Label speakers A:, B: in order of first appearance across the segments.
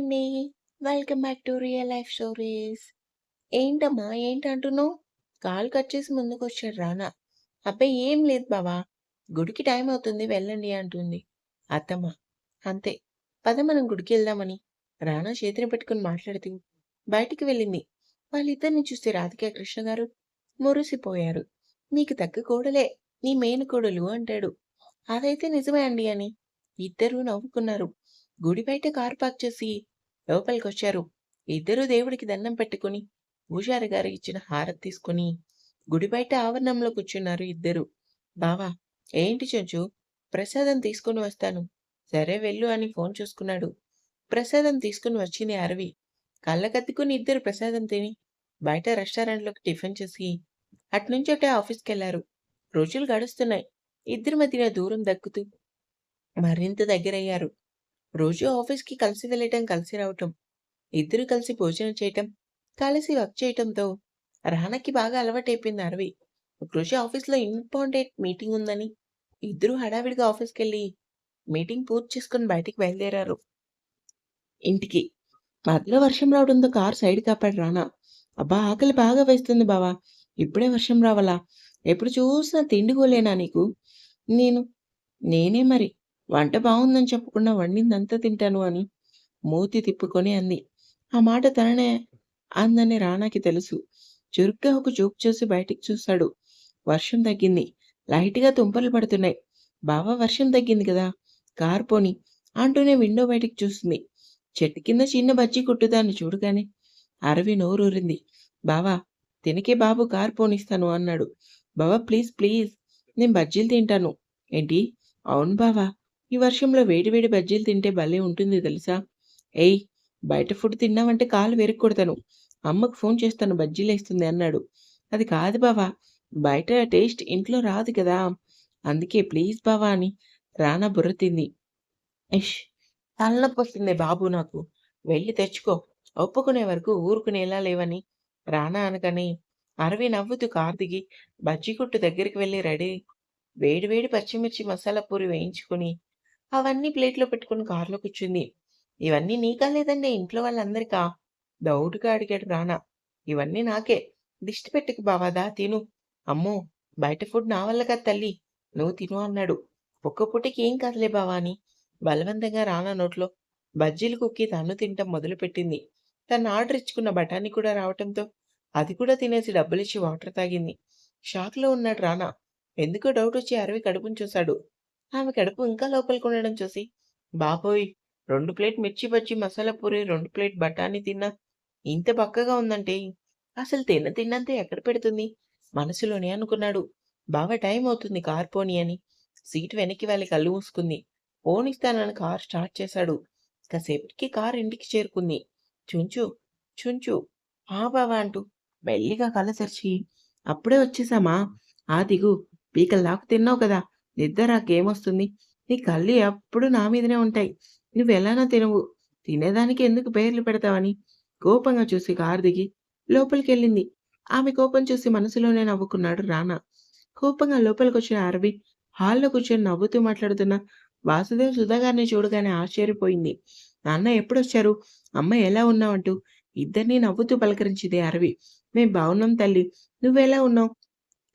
A: అండి. Welcome back to real life stories. ఏంటమ్మా ఏంటంటున్నావు? కాల్ కట్ చేసి ముందుకొచ్చాడు రానా. అబ్బాయి ఏం లేదు బావా. గుడికి టైం అవుతుంది వెళ్ళండి అంటుంది. అత్తమ్మ అంతే. పద మనం గుడికి వెళ్దామని రానా చేతిని పెట్టుకుని మాట్లాడుతూ బయటికి వెళ్ళింది. వాళ్ళిద్దరిని చూస్తే రాధిక కృష్ణ గారు మురిసిపోయారు. నీకు తగ్గ కోడలే నీ మేనకోడలు అంటాడు. అదైతే నిజమే అండి అని ఇద్దరూ నవ్వుకున్నారు. గుడి బయట కారు పార్క్ చేసి లోపలికొచ్చారు. ఇద్దరూ దేవుడికి దండం పెట్టుకుని పూజారి గారు ఇచ్చిన హారతి తీసుకుని గుడి బయట ఆవరణంలో కూర్చున్నారు ఇద్దరు. బావా ఏంటి చెంచు ప్రసాదం తీసుకుని వస్తాను. సరే వెళ్ళు అని ఫోన్ చూసుకున్నాడు. ప్రసాదం తీసుకుని వచ్చింది అరవి. కళ్ళకత్తుకుని ఇద్దరు ప్రసాదం తిని బయట రెస్టారెంట్లోకి టిఫిన్ చేసి అట్నుంచి అటే ఆఫీస్కెళ్ళారు. రోజులు గడుస్తున్నాయి. ఇద్దరి మధ్యన దూరం దక్కుతూ మరింత దగ్గరయ్యారు. రోజు ఆఫీస్‌కి కలిసి వెళ్ళటం, కలిసి రావటం. ఇద్దరూ కలిసి భోజనం చేయటం, కలిసి వర్క్ చేయటంతో రానాకి బాగా అలవాటైపోయింది అరవి. ఒకరోజు ఆఫీస్‌లో ఇంపార్టెంట్ మీటింగ్ ఉందని ఇద్దరూ హడావిడిగా ఆఫీస్కి వెళ్ళి మీటింగ్ పూర్తి చేసుకుని బయటికి బయలుదేరారు. ఇంటికి. మధ్యలో వర్షం రావడంతో కారు సైడ్ కాపాడు రానా. అబ్బా! ఆకలి బాగా వేస్తుంది బావా. ఇప్పుడే వర్షం రావాలా? ఎప్పుడు చూసినా తిండి కోలేనా నీకు? నేను నేనే మరి. వంట బాగుందని చెప్పకుండా వండిందంతా తింటాను అని మూతి తిప్పుకొని అంది. ఆ మాట తననే అందని రానాకి తెలుసు. చురుగ్గా ఒక చూపు చూసి బయటికి చూశాడు. వర్షం తగ్గింది. లైట్‌గా తుంపలు పడుతున్నాయి. బావా వర్షం తగ్గింది కదా! కారు పోనీ అంటూనే విండో బయటికి చూసింది. చెట్టు కింద చిన్న బజ్జీ కొట్టుదాన్ని చూడగానే అరవి నోరూరింది. బావా తినకే బాబు కారు పోనిస్తాను అన్నాడు. బావ ప్లీజ్ ప్లీజ్ నేను బజ్జీలు తింటాను. ఏంటి? అవును బావా ఈ వర్షంలో వేడివేడి బజ్జీలు తింటే భలే ఉంటుంది తెలుసా? ఏయ్ బయట ఫుడ్ తిన్నావంటే కాలు విరగ్గొడతాను. అమ్మకు ఫోన్ చేస్తాను బజ్జీలు వేస్తుంది అన్నాడు. అది కాదు బావా బయట టేస్ట్ ఇంట్లో రాదు కదా! అందుకే ప్లీజ్ బావా అని రానా బుర్ర తింది. ఇష్ తలనొప్పొస్తుందే బాబు నాకు. వెళ్ళి తెచ్చుకో. ఒప్పుకునే వరకు ఊరుకునేలా లేవని రానా అనగానే అరవి నవ్వుతూ కారు దిగి బజ్జీ కొట్టు దగ్గరికి వెళ్ళి రెడీ వేడి వేడి పచ్చిమిర్చి మసాలా పూరి వేయించుకుని అవన్నీ ప్లేట్‌లో పెట్టుకొని కారులో కూర్చుంది. ఇవన్నీ నీకా లేదండి ఇంట్లో వాళ్ళందరికా? డౌట్‌గా అడిగాడు రానా. ఇవన్నీ నాకే. దిష్టి పెట్టుకు బావాదా తిను. అమ్మో! బయట ఫుడ్ నా వల్ల కాదు తల్లి నువ్వు తిను అన్నాడు. ఒక్క పూటకి ఏం కాదులే బావా అని బలవంతంగా రానా నోట్లో బజ్జీలు కుక్కి తను తినటం మొదలుపెట్టింది. తను ఆర్డర్ ఇచ్చుకున్న బఠానీ కూడా రావటంతో అది కూడా తినేసి డబ్బులిచ్చి వాటర్ తాగింది. షాక్‌లో ఉన్నాడు రానా. ఎందుకో డౌట్ వచ్చి అరవి కడుపుని చూశాడు. ఆమె కడుపు ఇంకా లోపలికి ఉండడం చూసి బాబోయ్! రెండు ప్లేట్ మిర్చి బజ్జీ మసాలా పూరి, రెండు ప్లేట్ బఠానీ తిన్నా ఇంత పక్కగా ఉందంటే అసలు తిన్న తిన్నంతే ఎక్కడ పెడుతుంది? మనసులోనే అనుకున్నాడు. బాగా టైం అవుతుంది కార్ పోనీ అని సీటు వెనక్కి వాళ్ళకి కళ్ళు మూసుకుంది. పోనిస్తానని కార్ స్టార్ట్ చేశాడు. కాసేపటికి కార్ ఇంటికి చేరుకుంది. చుంచు చుంచు ఆ బావ అంటూ మెల్లిగా కళ్ళ తెరిచి అప్పుడే వచ్చేసామా? ఆ దిగు. పీకల్ దాకా తిన్నావు కదా! నిద్ర రాకేమొస్తుంది? నీ కళ్ళు ఎప్పుడూ నా మీదనే ఉంటాయి. నువ్వు ఎలానో తినవు. తినేదానికి ఎందుకు పేర్లు పెడతావని కోపంగా చూసి కారు దిగి లోపలికెళ్ళింది. ఆమె కోపం చూసి మనసులోనే నవ్వుకున్నాడు రానా. కోపంగా లోపలికొచ్చిన అరవి హాల్‌లో కూర్చొని నవ్వుతూ మాట్లాడుతున్న వాసుదేవ్, సుధాగారిని చూడగానే ఆశ్చర్యపోయింది. నాన్న ఎప్పుడొచ్చారు? అమ్మ ఎలా ఉన్నావంటూ ఇద్దరిని నవ్వుతూ పలకరించింది అరవి. మేం బావున్నాం తల్లి నువ్వెలా ఉన్నావు?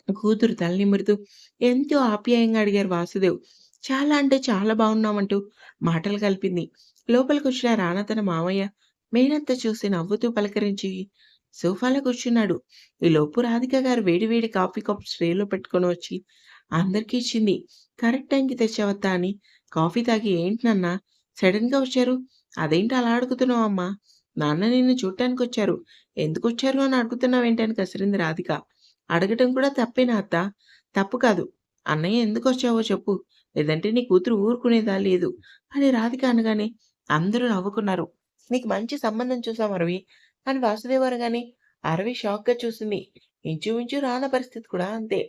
A: కూతురు తల నిమురుతూ ఎంతో ఆప్యాయంగా అడిగారు వాసుదేవ్. చాలా అంటే చాలా బాగున్నామంటూ మాటలు కలిపింది. లోపలికొచ్చిన రానా తన మామయ్య, మేనత్త చూసి నవ్వుతూ పలకరించి సోఫాలో కూర్చున్నాడు. లోపు రాధిక గారు వేడి వేడి కాఫీ కప్ ట్రేలో పెట్టుకొని వచ్చి అందరికీ ఇచ్చింది. కరెక్ట్ టైంకి తెచ్చావత్తా అని కాఫీ తాగి ఏంటి సడన్గా వచ్చారు? అదేంటి అలా అడుగుతున్నావు అమ్మా? నాన్న నిన్ను చూట్టానికొచ్చారు ఎందుకు వచ్చారు అని అడుగుతున్నావేంటి అని కసిరింది రాధిక. అడగటం కూడా తప్పేనా అత్త తప్పు కాదు. అన్నయ్య ఎందుకు వచ్చావో చెప్పు. లేదంటే నీ కూతురు ఊరుకునేదా లేదు అని రాధిక అనగానే అందరూ నవ్వుకున్నారు. నీకు మంచి సంబంధం చూసాం అరవి అని వాసుదేవ్ అనగానే అరవి షాక్‌గా చూసింది. ఇంచుమించు రాన పరిస్థితి కూడా అంతే.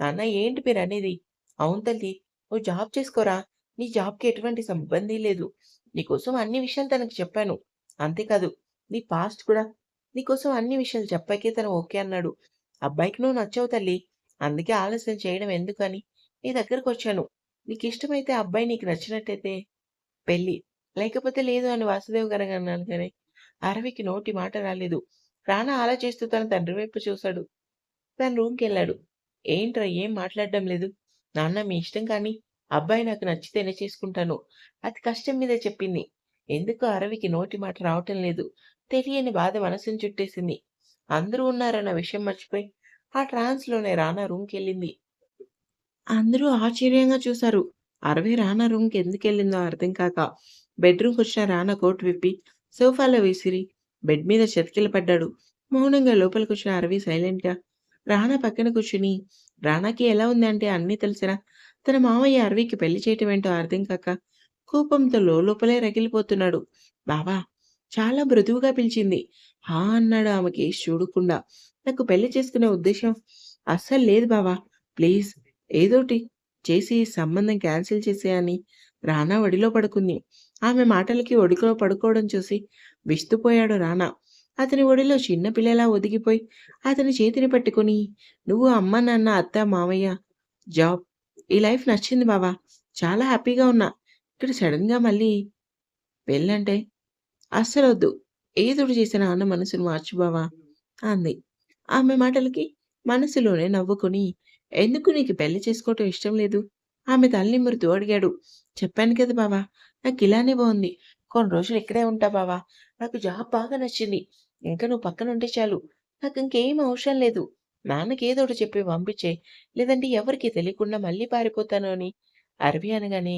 A: నాన్న ఏంటి పేరు అనేది అవును తల్లి నువ్వు జాబ్ చేసుకోరా. నీ జాబ్‌కి ఎటువంటి ఇబ్బంది లేదు. నీకోసం అన్ని విషయాలు తనకి చెప్పాను. అంతేకాదు నీ పాస్ట్ కూడా నీకోసం అన్ని విషయాలు చెప్పాకే తను ఓకే అన్నాడు. అబ్బాయికి నువ్వు నచ్చావు తల్లి అందుకే ఆలస్యం చేయడం ఎందుకని నీ దగ్గరకొచ్చాను. నీకు ఇష్టమైతే అబ్బాయి నీకు నచ్చినట్టయితే పెళ్ళి. లేకపోతే లేదు అని వాసుదేవ్ గారు అన్నాను కానీ అరవికి నోటి మాట రాలేదు. ప్రాణ ఆలోచిస్తూ తన తండ్రి వైపు చూశాడు. తన రూమ్‌కెళ్ళాడు. ఏంట్రా ఏం మాట్లాడడం లేదు? నాన్న మీ ఇష్టం కానీ అబ్బాయి నాకు నచ్చితేనే చేసుకుంటాను. అది కష్టం మీద చెప్పింది. ఎందుకో అరవికి నోటి మాట రావటం లేదు. తెలియని బాధ మనసును చుట్టేసింది. అందరూ ఉన్నారన్న విషయం మర్చిపోయి ఆ ట్రాన్స్‌లోనే రానా రూమ్‌కెళ్ళింది. అందరూ ఆశ్చర్యంగా చూశారు. అరవి రానా రూమ్‌కి ఎందుకెళ్ళిందో అర్థం కాక బెడ్‌రూమ్‌కొచ్చిన రానా కోట్ విప్పి సోఫాలో విసిరి బెడ్ మీద చతికిల పడ్డాడు. మౌనంగా లోపలికొచ్చిన అరవి సైలెంట్‌గా రానా పక్కన కూర్చుని రానాకి ఎలా ఉంది అంటే అన్నీ తెలిసినా తన మామయ్య అరవికి పెళ్ళి చేయటం ఏంటో అర్థం కాక కోపంతో లోలోపలే రగిలిపోతున్నాడు. బావా చాలా మృదువుగా పిలిచింది. హా అన్నాడు ఆమె చూడకుండా. నాకు పెళ్ళి చేసుకునే ఉద్దేశం అస్సలు లేదు బావా. ప్లీజ్ ఏదోటి చేసి ఈ సంబంధం క్యాన్సిల్ చేసేయని రానా ఒడిలో పడుకుంది. ఆమె మాటలకి ఒడిలో పడుకోవడం చూసి విస్తుపోయాడు రానా. అతని ఒడిలో చిన్న పిల్లలా ఒదిగిపోయి అతని చేతిని పట్టుకొని నువ్వు అమ్మ, నాన్న, అత్త, మామయ్య, జాబ్ ఈ లైఫ్ నచ్చింది బావా. చాలా హ్యాపీగా ఉన్నా. ఇక్కడ సడన్గా మళ్ళీ పెళ్ళంటే అస్సలొద్దు. ఏదుడు చేసినా అన్న మనసును మార్చు బావా అంది. ఆమె మాటలకి మనసులోనే నవ్వుకుని ఎందుకు నీకు పెళ్ళి చేసుకోవటం ఇష్టం లేదు? ఆమె తల్లి మురుతూ అడిగాడు. చెప్పాను కదా బావా! నాకు ఇలానే బాగుంది కొన్ని రోజులు ఇక్కడే ఉంటా బావా! నాకు జాబ్ బాగా నచ్చింది. ఇంక నువ్వు పక్కన ఉంటే చాలు. నాకు ఇంకేం అవసరం లేదు. నాన్నకేదోటి చెప్పి పంపించేయి. లేదంటే ఎవరికి తెలియకుండా మళ్ళీ పారిపోతాను అని అరవి అనగానే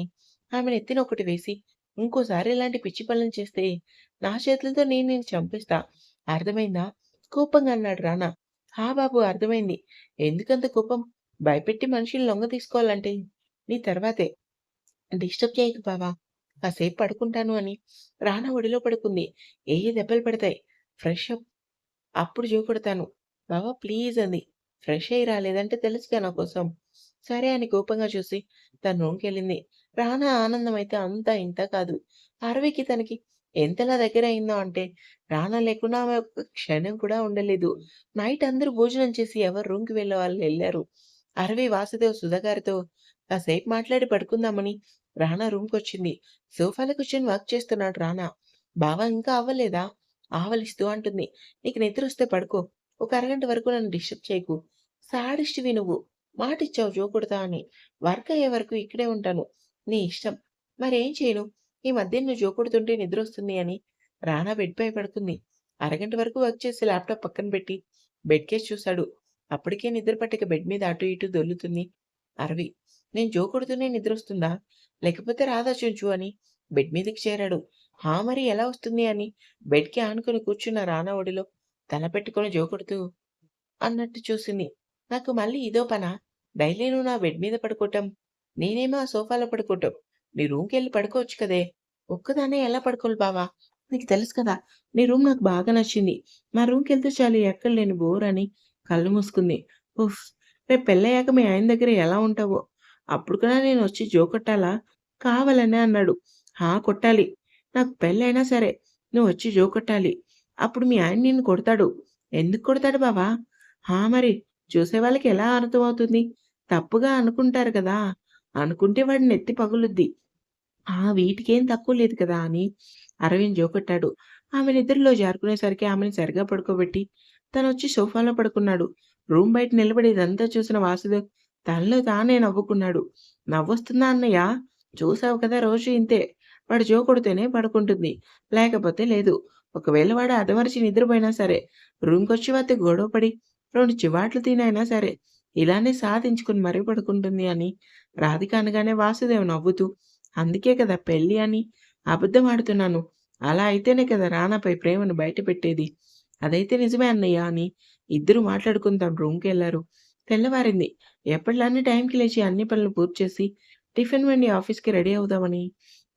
A: ఆమె నెత్తిన ఒకటి వేసి ఇంకోసారి ఇలాంటి పిచ్చి పనులు చేస్తే నా చేతులతో నేను నేను చంపిస్తా అర్థమైందా? కోపంగా అన్నాడు రానా. హా బాబు అర్థమైంది. ఎందుకంత కోపం? భయపెట్టి మనిషిని లొంగ తీసుకోవాలంటే నీ తర్వాతే. డిస్టర్బ్ చేయకు బావా! కాసేపు పడుకుంటాను అని రానా ఒడిలో పడుకుంది. ఏ దెబ్బలు పడతాయి. Fresh up. అప్పుడు చూపెడతాను బావా ప్లీజ్ అంది. ఫ్రెష్ అయ్యి రాలేదంటే తెలుసుగా నా కోసం. సరే అని కోపంగా చూసి తన రూమ్‌కెళ్ళింది. రానా ఆనందం అయితే అంత ఇంత కాదు. అరవికి తనకి ఎంతలా దగ్గర అయిందో అంటే రానా లేకుండా ఆమె ఒక క్షణం కూడా ఉండలేదు. నైట్ అందరూ భోజనం చేసి ఎవరు రూమ్‌కి వెళ్ళే వాళ్ళు వెళ్ళారు అరవి, వాసుదేవ్, సుధాగారితో కాసేపు మాట్లాడి పడుకుందామని రానా రూమ్‌కొచ్చింది. సోఫాలో కూర్చొని వర్క్ చేస్తున్నాడు రానా. బావ ఇంకా అవ్వలేదా? ఆవలిస్తూ అంటుంది. నీకు నిద్ర వస్తే పడుకో. ఒక అరగంట వరకు నన్ను డిస్టర్బ్ చేయకు. శాడిస్ట్‌వి నువ్వు. మాటిచ్చావు జో అని. వర్క్ అయ్యే వరకు ఇక్కడే ఉంటాను. నీ ఇష్టం. మరేం చేయను? ఈ మధ్య నువ్వు జో కొడుతుంటే నిద్రొస్తుంది అని రానా బెడ్‌పై పడుకుంది. అరగంట వరకు వర్క్ చేసి ల్యాప్‌టాప్ పక్కన పెట్టి బెడ్‌కేసి చూశాడు. అప్పటికే నిద్ర పట్టక బెడ్ మీద అటు ఇటు దొల్లుతుంది అరవి. నేను జో నిద్ర నిద్రొస్తుందా? లేకపోతే రాదా చూచు అని బెడ్ మీదకి చేరాడు. హా మరి ఎలా వస్తుంది అని బెడ్‌కి ఆనుకొని కూర్చున్న రానా ఒడిలో తల పెట్టుకొని జోకొడుతూ అన్నట్టు చూసింది. నాకు మళ్ళీ ఇదో పనా? డైలీ నువ్వు నా బెడ్ మీద పడుకోవటం. నేనేమో ఆ సోఫాలో పడుకోవటం. నీ రూమ్కి వెళ్ళి పడుకోవచ్చు కదే! ఒక్కదాన్నే ఎలా పడుకోవాలి బావా? నీకు తెలుసు కదా! నీ రూమ్ నాకు బాగా నచ్చింది. మా రూమ్కి వెళ్తే చాలు ఎక్కడ లేని బోర్ అని కళ్ళు మూసుకుంది. ఉఫ్! రేపు పెళ్ళయ్యాక మీ ఆయన దగ్గర ఎలా ఉంటావో? అప్పుడు కూడా నేనొచ్చి జో కొట్టాలా? కావాలనే అన్నాడు. హా! కొట్టాలి. నాకు పెళ్ళైనా సరే నువ్వొచ్చి జో కొట్టాలి. అప్పుడు మీ ఆయన నిన్ను కొడతాడు. ఎందుకు కొడతాడు బావా? హా! మరి చూసేవాళ్ళకి ఎలా అర్థమవుతుంది? తప్పుగా అనుకుంటారు కదా! అనుకుంటే వాడిని నెత్తి పగులుద్ది. ఆ! వీటికేం తక్కువ లేదు కదా! అని అరవింద్ జోకొట్టాడు. ఆమె నిద్రలో జారుకునేసరికి ఆమెను సరిగ్గా పడుకోబెట్టి తనొచ్చి సోఫాలో పడుకున్నాడు. రూమ్ బయట నిలబడి ఇదంతా చూసిన వాసుదేవ్ తనలో తానే నవ్వుకున్నాడు. నవ్వొస్తుందా అన్నయ్య? చూసావు కదా రోజు ఇంతే. వాడు జో కొడితేనే పడుకుంటుంది. లేకపోతే లేదు. ఒకవేళ వాడు అదమరిచి నిద్రపోయినా సరే రూమ్‌కొచ్చి వాతి గొడవ పడి రెండు చివాట్లు తినైనా సరే ఇలానే సాధించుకొని మరీ పడుకుంటుంది అని రాధిక అనగానే వాసుదేవ్ నవ్వుతూ అందుకే కదా పెళ్ళి అని అబద్ధం ఆడుతున్నాను. అలా అయితేనే కదా రానాపై ప్రేమను బయటపెట్టేది. అదైతే నిజమే అన్నయ్య అని ఇద్దరు మాట్లాడుకుందాం రూమ్కి వెళ్ళారు తెల్లవారింది. ఎప్పటిలానే టైంకి లేచి అన్ని పనులు పూర్తి చేసి టిఫిన్ వెండి ఆఫీస్‌కి రెడీ అవుదామని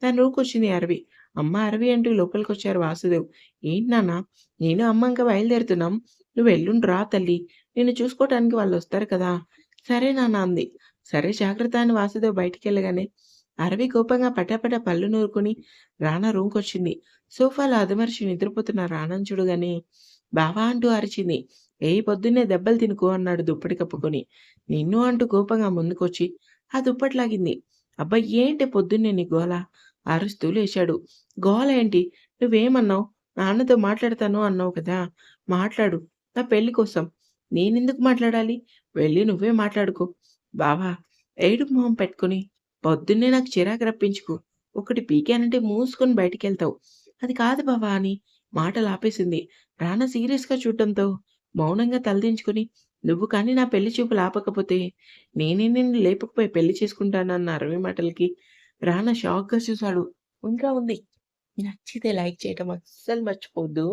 A: తన రూమ్‌కొచ్చింది అరవి. అమ్మ అరవి అంటూ లోపలికి వచ్చారు వాసుదేవ్. ఏంటి నాన్న? నేను, అమ్మ ఇంకా బయలుదేరుతున్నాం. నువ్వు ఎల్లుండి రా తల్లి. నిన్ను చూసుకోవటానికి వాళ్ళొస్తారు కదా! సరే నాన్న అంది. సరే జాగ్రత్త అని వాసుదేవ్ బయటికెళ్ళగానే అరవి కోపంగా పటాపట పళ్ళు నూరుకొని రానా రూమ్‌కొచ్చింది. సోఫాలో అదమరచి నిద్రపోతున్న రానాని చూడగానే బావా అంటూ అరిచింది. ఏ పొద్దున్నే దెబ్బలు తినుకో అన్నాడు దుప్పటి కప్పుకొని. నిన్ను అంటూ కోపంగా ముందుకొచ్చి ఆ దుప్పటి లాగింది. అబ్బా! ఏంటి పొద్దున్నే నీ గోల?
B: అరుస్తూ లేచాడు. గోలేంటి? నువ్వేమన్నావు? నాన్నతో మాట్లాడతాను అన్నావు కదా! మాట్లాడు. నా పెళ్ళి కోసం. నేనెందుకు మాట్లాడాలి? వెళ్ళి నువ్వే మాట్లాడుకో. బావా! ఏడు మొహం పెట్టుకొని పొద్దున్నే నాకు చిరాకు రప్పించుకు. ఒకటి పీకానంటే మూసుకొని బయటికి వెళ్తావు అది కాదు బావా! అని మాటలు ఆపేసింది రానా సీరియస్‌గా చూడటంతో మౌనంగా తలదించుకొని నువ్వు కానీ నా పెళ్ళి చూపులు ఆపకపోతే నేనే నిన్ను లేపకపోయి పెళ్ళి చేసుకుంటానన్న అరవై మాటలకి రానా షాక్‌గా చూసాడు.
A: ఇంకా ఉంది. నచ్చితే లైక్ చేయటం అస్సలు మర్చిపోవద్దు.